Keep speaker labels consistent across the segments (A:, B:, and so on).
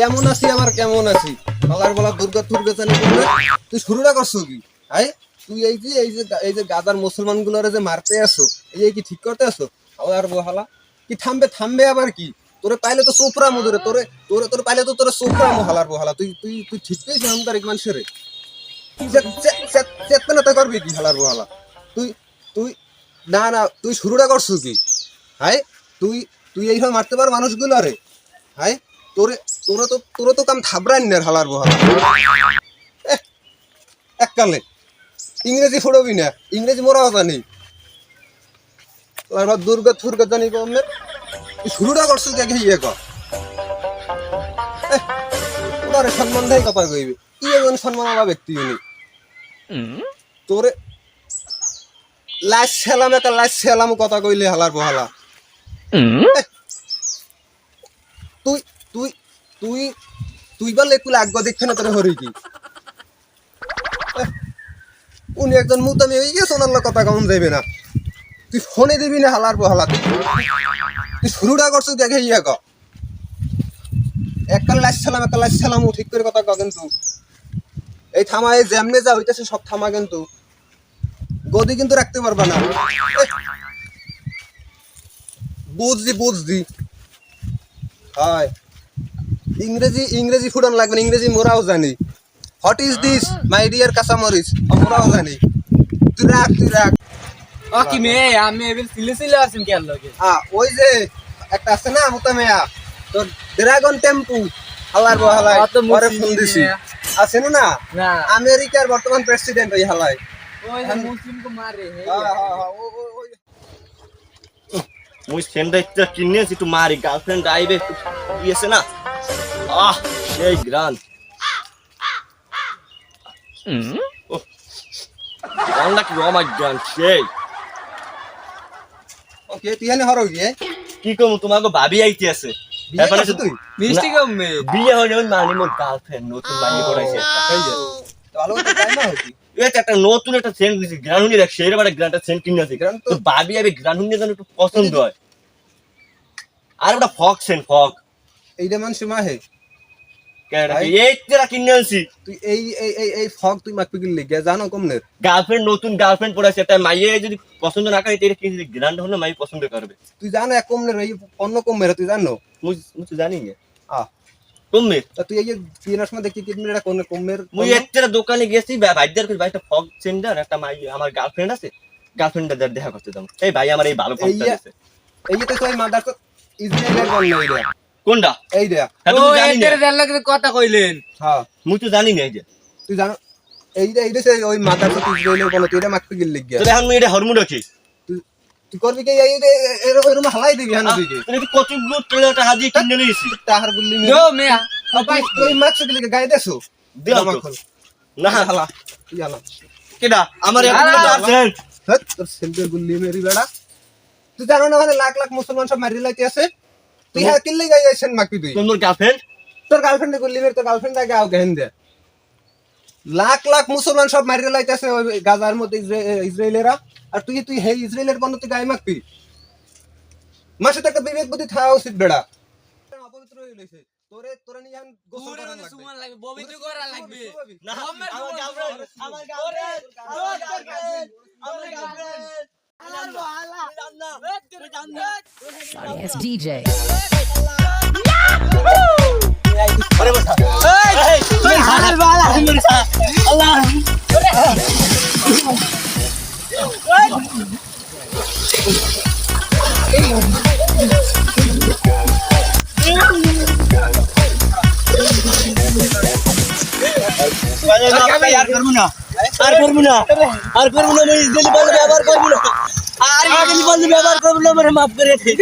A: কেমন আছি আমার? কেমন আছি? সকাল বেলা দুর্গা দুর্গা জানি বললে তুই শুরুটা করছ কি? আই তুই এই যে এই যে এই যে গাদার মুসলমান গুলোরে যে মারতে আসো, এই কি ঠিক করতে আসো? আর বহালা কি থামবে থামবে আবার কি? তোরে পাইলে তো সোপরা মধুরে, তোরে তোরে তোরে পাইলে তো তোরে সোপরা মহালার বহালা তুই তুই তুই ঠিক পেয়েছিস আমি তারিখ মানুষের? চেতনা তো করবি কি হালার বহালা তুই তুই না না, তুই শুরুটা করছ কি? হাই তুই তুই এইভাবে মারতে পার মানুষগুলো রে হাই তোরে তোরা তো তোরা তো কাম থাবরান নে হালার বহালা এককালে ইংরেজি ফুড়বি না ইংরেজি মোরাও জানি তারপর দুর্গা থুর্গা জানি কমের শুরুটা করছ কে ইয়ে কর। সম্মান দেয় কথা কইবি। কি এজন সম্মান হওয়া ব্যক্তি উনি। তোরে লাশ সেলাম একটা লাশ সেলাম কথা কইলে হালার বহালা। তুই তুই তুই তুই বলে কুলে আগ্য দেখছে না তোরে হরি কি? উনি একজন মুতামি হয়ে গেছে, ওনার কথা কেমন যাইবে না। তুই ফোনে দিবি না, হালার বহালা তুই তুই শুরুটা করছিস দেখে ইয়ে ক। একটা একটা ঠিক করে কথা ক কিন্তু। এই থামা এই যেমনে যা হইতেছে সব থামা কিন্তু। গদি কিন্তু রাখতে পারবা না। বুঝছি বুঝছি হয়। ইংরেজি ইংরেজি ফুডন লাগবে না, ইংরেজি মোরাও জানি। What is this my dear কাঁচামরিচ? মোরাও জানি। তুই রাখ তুই রাখ
B: ও কি মেয়ে আমি এবার সিলে সিলে আসেন কে লগে?
A: আ ওই যে একটা আছে না মোটা মেয়া তোর ড্রাগন টেম্পু হালার বহালাই
B: অত
A: পরে ফোন দিছি। আছে না না? আমেরিকার বর্তমান প্রেসিডেন্ট ওই হালাই।
B: ওই যে মুসলিম কো মারে
A: হ্যাঁ, হ্যাঁ, হ্যাঁ, ও- ও- ওই-
C: মুই ফ্রেন্ড একটা কিনে আছি একটু মারি গার্লফ্রেন্ড আইবে একটু ইয়েছে না? আহ সেই গ্রান। গানটা আমার গান সেই।
A: ওকে তুই এনে হরো গিয়ে
C: কি কম তোমাকে ভাবি আইতে আছে। এরপরে
A: তুই?
B: মিষ্টি কম
C: বিয়ে হয়নি ওই মানে মোর গার্লফ্রেন্ড নতুন বাইরে পড়াইছে
A: ভালো কথা তাই না
C: এটা একটা নতুন একটা সেন্ট দিছি গ্রানুনি দেখ সেই একটা গ্রানটা সেন্ট কিনে আছে।
A: গ্রান তো-
C: তো ভাবি আবে গ্রানুনি যেন একটু পছন্দ হয়। আর ওটা ফক সেন্ট ফক
A: এইটা মানুষ মাহে ভাই।
C: এই তেরা কিনে আনছি
A: তুই এই এই এই এই ফগ তুই মাকপি গিলি জানো কমনের
C: গার্লফ্রেন্ড নতুন গার্লফ্রেন্ড পড়াছে একটা মাইয়ে যদি পছন্দ না করে এটা কিনে গ্রান্ড হলে মাই পছন্দ করবে।
A: তুই জানো এক কমনের এই অন্য কমের তুই জানো?
C: মুই মুই তো জানি
A: তুই এই যে কেনার সময় দেখি কোন
C: মুই একটা দোকানে গেছি বা- বাইদের কই ভাই একটা ফগ সেন্টার একটা মাই আমার গার্লফ্রেন্ড আছে। গার্লফ্রেন্ডটা দেখা করতে দাম এই ভাই আমার এই ভালো
A: এই যে-
C: দিছে।
A: এই যে তুই মাদার বল
C: কোনটা?
A: এই দেয়া।
C: হ্যাঁ,
B: কথা কইলেন।
A: হ্যাঁ।
C: মুই তো জানি না এই যে।
A: তুই জানো এইটা এইটা সেই ওই মাদার তো ইসরায়েলের বল তুই এটা গিলি
C: এখন মুই এটা হরমোন রাখি
A: তুই তুই করবি কি? এই এই- এরকম হালাই দিবি হানো দিকে
C: তুমি কি কতগুলো তেলে টাকা দিয়ে কিনে নিয়েছি
A: তাহার গুলি
B: যো মেয়া
A: ভাই তুই মাছ গিলি গায়ে দেছো। মাখন।
C: না।
A: হালা তুই হালা।
C: কেডা? আমার।
A: হ্যাঁ তোর গুলি মেরি বেড়া। তুই জানো না লাখ লাখ মুসলমান সব মারি লাইতে আছে? তুই হ্যাঁ কিল্লি গাই আইছেন মাকপি তুই।
C: তোমার গার্লফ্রেন্ড
A: তোর গার্লফ্রেন্ড গুলি মেরে তোর গার্লফ্রেন্ড আগে আও গেহেন দে। লাখ লাখ মুসলমান সব মারি লাইতে গাজার মধ্যে ইসরায়েলেরা আর তুই তুই হে ইসরায়েলের বন্ধ তুই গায়ে মাকপি মাসে তো একটা বিবেক বুদ্ধি থাকা উচিত বেড়া। অপবিত্র হয়ে লইছে। তোরে তোরে নিয়ে গোসল করার লাগবে।
B: সুমান লাগবে পবিত্র করা লাগবে।
C: না
B: আমার
C: আমার
B: গার্লফ্রেন্ড,
C: গার্লফ্রেন্ড আমার গার্লফ্রেন্ড আমার গার্লফ্রেন্ড আমার গার্লফ্রেন্ড
D: Sorry DJ.
C: আরে করব না। আর করব না। আর করব না আমি ইসরায়েলি বললে করব না। আর ইসরায়েলি বললে ব্যবহার করব না আমার মাফ করে দে।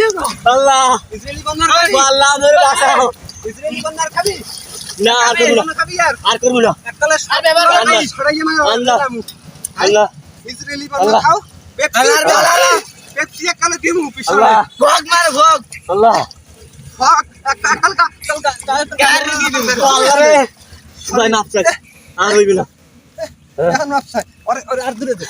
C: আল্লাহ।
A: ইসরায়েলি বন্ধার খাবি?
C: আল্লাহ আমার বাঁচাও।
A: ইসরায়েলি বন্ধার খাবি?
C: না আর করব না।
A: খাবি আর?
C: আর করব না।
A: একতলা
B: আর ব্যবহার
C: করবি? আল্লাহ। আল্লাহ।
A: ইসরায়েলি বন্ধার খাও।
B: আল্লাহ, আল্লাহ, আল্লাহ।
A: পেপসি এককালে দিমু পিছনে।
B: ভোগ মার ভোগ।
C: আল্লাহ।
A: ফাক একটা কালকা কালকা
B: গাড়ি দিয়ে দিবে।
C: আল্লাহ রে। ভাই মাফ আর হইবে না।
A: এখন মাপসাই ওরে ওরে আর দূরে দে।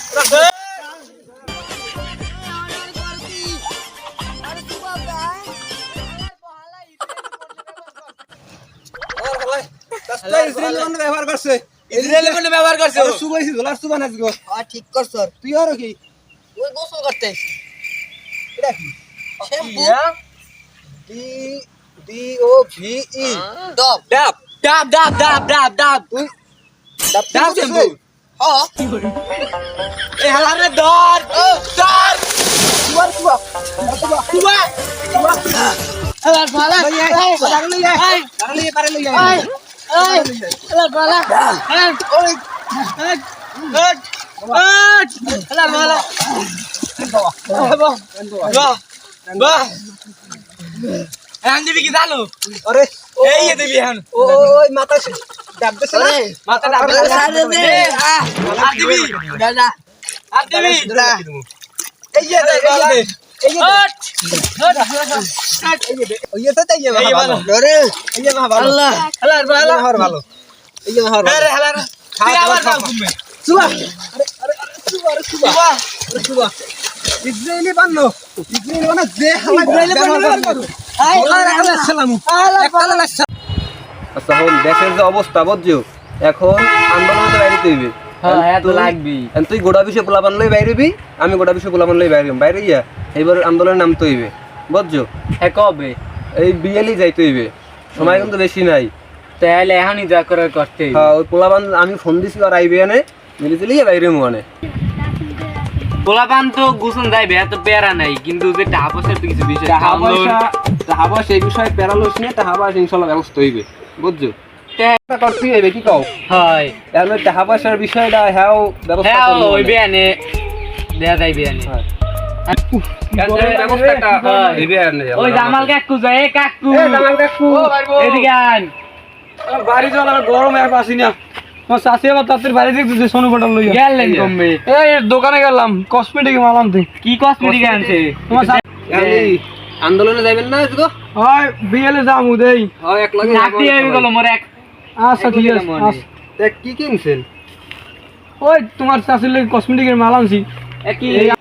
E: রাস্তা ইসরায়েলি পণ্য ব্যবহার করছে
B: ইসরায়েলি পণ্য ব্যবহার করছে
E: আর সুবাইছি দলার সুবান আজকে
D: আর ঠিক কর স্যার
E: তুই আর কি
D: ওই গোসল করতে আইছি।
E: এটা কি
D: shampoo
E: D D O V E
D: dub
B: dub dub dub ডাব ডাব ডাব
E: তুই
B: ডাব শ্যাম্পু
D: হ
B: এই হালারে দর দর
E: সুবার সুবা সুবা
B: তুবা
D: এলার ভালা
E: এই লাগলে এই লাগলে পারে লই
B: এখন দিবি কি জানো
E: আরে
B: এই দিবি এখন
E: ওই মাথা ডাব না
B: মাথা ডাব
D: আরে
B: দিবি
D: দাদা
B: আর দিবি
E: এই যে এই যে। তো ইসরায়েলি ইসরায়েলি যে হালা ইসরায়েলি আচ্ছা দেশের যে অবস্থা বুঝছ? এখন আন্দোলন তো বাইরে হইবে।
B: হ্যাঁ,
E: তুই-
B: লাগবি।
E: তুই গোটা বিষয় পোলাপান লই বাইরে হইবি আমি গোটা বিষয় পোলাপান লই বাইরে। বাইরে গিয়া এইবার আন্দোলনের নামতে হইবে বুঝছ?
B: হ্যাঁ কবে
E: এই বিয়েলি যাইতে হইবে সময় কিন্তু বেশি নাই।
B: তাহলে এখনই যা করার করতে
E: হ্যাঁ ওই পোলাপান আমি ফোন দিছি আর আইবে আনে মিলি দিলি বাইরে
B: পোলাপান তো গুছন যাইবে এত পেয়ারা নাই। কিন্তু যে টাকা পয়সার তো কিছু বিষয়
E: পয়সা এই বিষয়ে প্যারালোস নিয়ে টাকা পয়সা ইনশাল্লাহ ব্যবস্থা হইবে। বুঝছ? করতে হইবে কি কও?
B: হয়।
E: টাকা পয়সার বিষয়টা হ্যাঁ ব্যবস্থা
B: হ্যাঁ
E: মানে।
B: দেয়া
E: হ্যাঁ।
B: ওই জামাল কাকু যায় কাকু।
E: জামাল কাকু।
B: এদিকে আন।
F: বাড়ি যাওয়ার আর গরম এক আসি না। আমার শাশি আবার তাদের বাড়ি দেখতেছে সোনু পটল লইয়া।
B: গেলেন কমবে।
F: এই দোকানে গেলাম কসমেটিক মাল আনতে।
B: কি কসমেটিক আনছে?
F: তোমার
E: আন্দোলনে যাবেন না আজকে?
F: হয় বিয়েলে যাম উদয়
E: হয় এক লাগে
B: চাকরি গেল মোর এক।
F: আচ্ছা ঠিক আছে।
E: তা কি কিনছেন?
F: ওই তোমার শাশুড়ি কসমেটিকের মাল আনছি।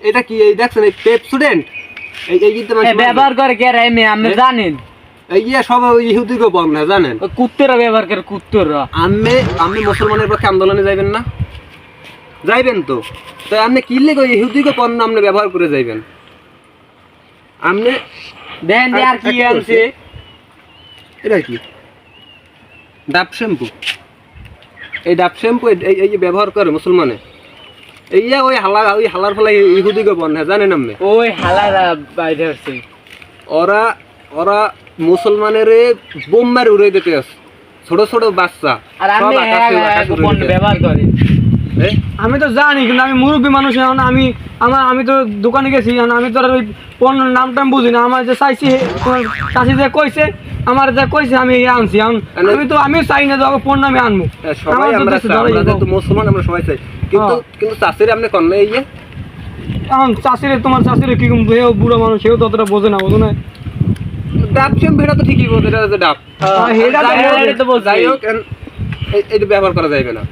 E: এটা কি এই দেখছেন এই পেপ স্টুডেন্ট এই এই কিন্তু
B: ব্যবহার করে কে রে মে আপনি জানেন?
E: এই ইয়ে সব বল না জানেন?
B: কুত্তরা ব্যবহার করে কুত্তরা।
E: আমি আমি মুসলমানের পক্ষে আন্দোলনে যাইবেন না? যাইবেন তো। তো আপনি কি লেগে ওই ইহুদিকে পণ্য আপনি ব্যবহার করে যাইবেন? আপনি
B: দেখেন যে আর কি আনছে।
E: এটা কি? ডাব শ্যাম্পু। এই ডাব শ্যাম্পু এই ব্যবহার করে মুসলমানে। এই যে ওই হালা ওই হালার ফলে ইহুদিকে বন হ্যাঁ জানেন আপনি
B: ওই হালারা বাইরে হচ্ছে
E: ওরা ওরা মুসলমানের বোম মারি উড়ে দিতে আছে। ছোট ছোট বাচ্চা।
B: আর আমি
E: আছে।
B: ব্যবহার করি।
F: আমি তো জানি কিন্তু আমি মুরব্বী মানুষ এখন আমি আমার আমি তো দোকানে গেছি আমি তো আর ওই পণ্যের নাম টাম বুঝি না আমার যে চাইছি চাষি যে কইছে আমার যা কইছে আমি আনছি আমি তো আমি চাই না যে পূর্ণ আমি আনব।
E: হ্যাঁ, সবাই
F: আমরা তো।
E: মুসলমান আমরা সবাই চাই। কিন্তু
F: হ্যাঁ।
E: কিন্তু চাষির আপনি কন্যা এই যে?
F: এখন চাষিরে তোমার চাষিরে কি হেও বুড়ো মানুষ সেও তো অতটা বোঝে না বোঝো না।
E: ডাব সেম ভেড়া তো ঠিকই বোঝে এটা ডাব।
F: তো
B: যাই হোক এটা
E: ব্যবহার করা যাবে না।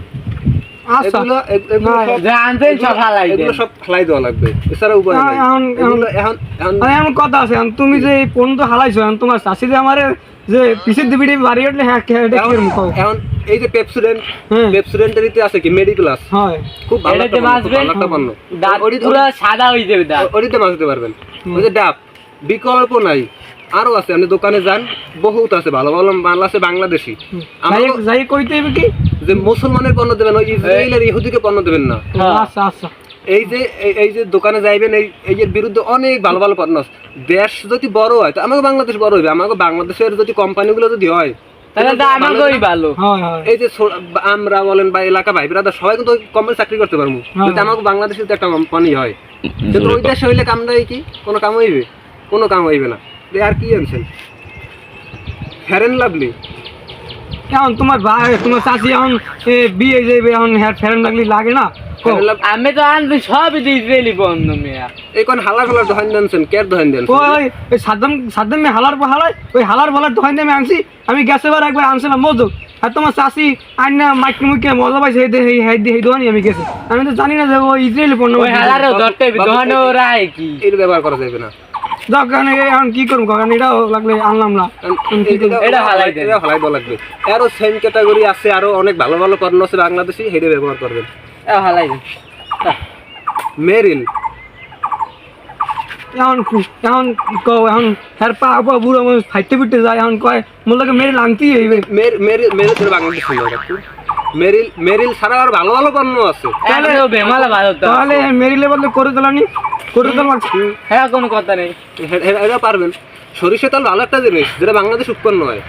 F: কথা আছে। তুমি যে এই তো হালাইছো তোমার চাষি যে আমার যে পিসের দিবি বাড়ি উঠলে হ্যাঁ কে- এটা কি
E: এখন- এই যে পেপসুডেন্ট
F: হ্যাঁ।
E: আছে কি?
F: হয়।
E: খুব ভালো একটা পণ্য,
B: দাঁত পুরো সাদা হয়ে যাবে দাঁত।
E: পারবেন। ওই যে ডাব। বিকল্প নাই। আরও আছে আপনি দোকানে যান বহুত আছে ভালো ভালো মাল আছে বাংলাদেশি।
F: যাই কইতে হবে কি?
E: যে মুসলমানের পণ্য দেবেন ওই ইসরায়েলের ইহুদিকে পণ্য দেবেন না।
B: হ্যাঁ।
F: আচ্ছা আচ্ছা।
E: এই যে এই- যে দোকানে যাইবেন এই এই এর বিরুদ্ধে অনেক ভালো ভালো পণ্য আছে। দেশ যদি বড় হয় তো আমাকে বাংলাদেশ বড় হইবে আমাকে বাংলাদেশের যদি কোম্পানিগুলো যদি হয়
B: তাহলে ভালো।
F: হয় হয়।
E: এই যে আমরা বলেন বা এলাকা ভাই ব্রাদার সবাই কিন্তু কোম্পানি চাকরি করতে পারব।
F: হ্যাঁ।
E: যদি আমাকে বাংলাদেশে একটা কোম্পানি হয় কিন্তু ওই দেশে হইলে কাম নাই কি? কোনো কাম হইবে? কোনো কাম হইবে না। আর কি আনছেন লাভলি
F: এখন তোমার ভাই তোমার চাষি এখন বিয়ে যাবে এখন হ্যাঁ ফেরেন লাগলি লাগে না?
B: আমি তো আনছি সবই তো ইসরায়েলি পণ্য মেয়া।
E: এই কোন হালা ফালার দোকান কের দোকান জানছেন
F: ওই ওই সাদ্দাম সাদ্দাম মে হালার ওই হালার বলার দোকান দিয়ে আমি আনছি। আমি গ্যাসে বার একবার আনছিলাম মজুক আর তোমার চাষি আইনা মাইকে মুখে মজা পাইছে এই দে- এই এই দে- এই দোকানই আমি গেছি। আমি তো জানি না যে ও ইসরায়েলি পণ্য
B: ওই হালারও ধরতে দোকানে ওরা কি?
E: এর ব্যবহার করা যাবে না।
F: দরকার নেই এখন কি করব? কারণ এটাও লাগলে আনলাম না।
B: এটা হালাই দেন।
E: এটা হালাই লাগবে। আরও সেম ক্যাটাগরি আছে আরও অনেক ভালো ভালো পণ্য আছে বাংলাদেশি হেঁটে ব্যবহার করবেন।
B: এ হালাই দেন।
E: মেরিল
F: এখন এখন কও এখন হ্যার পা পা বুড়ো মানুষ ফাইটে ফিটে যায় এখন কয় মোলাকে মেরে লাংতি হইবে।
E: মের- মেরিল মেরিল তোর বাংলাদেশি মেরিল মেরিল ছাড়া আর ভালো ভালো পণ্য আছে।
B: তাহলে
F: মেরিলে বদলে করে দিলানি। দিলাম
B: হ্যাঁ কোনো কথা নেই।
E: হে- হে- এটা পারবেন। সরিষা তেল ভালো একটা জিনিস যেটা বাংলাদেশ উৎপন্ন হয়।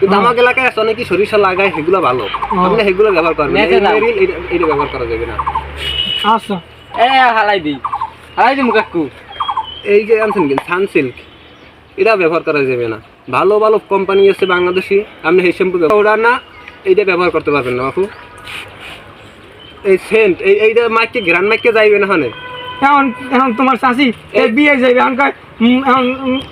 E: কিন্তু আমার এলাকায় আছে অনেকে সরিষা লাগায় সেগুলো ভালো। আপনি সেগুলো ব্যবহার করবেন। এটা- এটা ব্যবহার করা যাবে না।
F: আচ্ছা।
B: এ হালাই দিই হালাই দিই
E: এই যে আনছেন কিন্তু সানসিল্ক এটা ব্যবহার করা যাবে না। ভালো ভালো কোম্পানি আছে বাংলাদেশি। আপনি সেই শ্যাম্পু না এইটা ব্যবহার করতে পারবেন না বাপু। এই সেন্ট এই এইটা মাইকে গ্রান মাইকে যাইবে না হনে?
F: এখন এখন তোমার চাষি এই বিয়ে যাইবে এখন কয়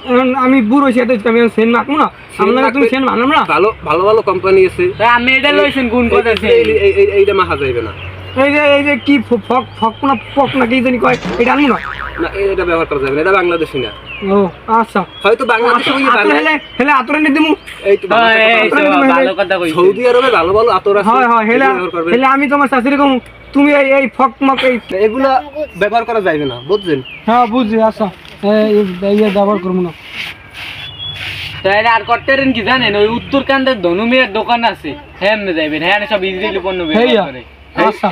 F: এখন আমি বুড়ো সেটা আমি এখন সেন মাখবো না। আপনারা তুমি সেন মানব না?
E: ভালো ভালো ভালো কোম্পানি আছে।
B: আমি এটা লইছেন
E: এই- এই- এইটা মাখা যাইবে না।
F: এই যে এই যে কি ফক ফক না পক না কি জানি কয় এটা আনব না
E: না এটা ব্যবহার করা যাবে না এটা বাংলাদেশি না।
F: ও আচ্ছা।
E: হয়তো বাংলাদেশে ওই
F: আতর
E: বাংলা-
F: হেলে হেলে আতরে নি দিমু।
E: এই তো
B: হ্যাঁ, ভালো কথা কইছেন
E: সৌদি আরবে ভালো ভালো আতর আছে
F: হয় হয় হেলে
E: এগুলো
F: হেলে আমি তোমার শাশুড়ি কম তুমি এই এই ফক মক এই
E: এগুলা ব্যবহার করা যাবে না বুঝছেন?
F: হ্যাঁ বুঝছি আচ্ছা। এই এই ব্যবহার করব না।
B: তাহলে আর করতেন কি জানেন? ওই উত্তরকান্দের ধনুমের দোকান আছে। হ্যাঁ যাইবেন হ্যাঁ সব ইসরায়েলি পণ্য ব্যবহার করে।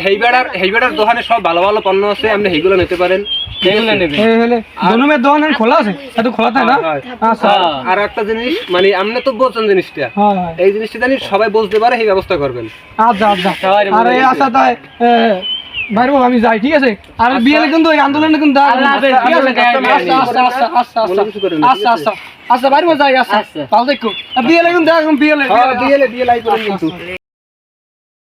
E: হেইবাডার হেইবাডার দোকানে সব ভালো ভালো পণ্য আছে আপনি সেইগুলো নিতে পারেন।
B: সেগুলো নেবেন।
F: এই হেলে জনমের দোকান এখন খোলা আছে? খোলা না?
E: হয়।
F: আচ্ছা।
B: হ্যাঁ।
E: আর একটা জিনিস মানে আপনি তো বলছেন জিনিসটা।
F: হয় হয়।
E: এই জিনিসটা জানি সবাই বুঝতে পারে সেই ব্যবস্থা করবেন।
F: আচ্ছা আচ্ছা। আর এই
B: বুঝে
F: আচ্ছা তাই বাইরে আমি যাই ঠিক আছে? আর বিয়ে কিন্তু এই আন্দোলনে কিন্তু আচ্ছা আচ্ছা আচ্ছা আচ্ছা আচ্ছা আচ্ছা আচ্ছা যাই আচ্ছা।
B: আচ্ছা।
F: ভালো দেখো।
E: হ্যাঁ করেন কিন্তু।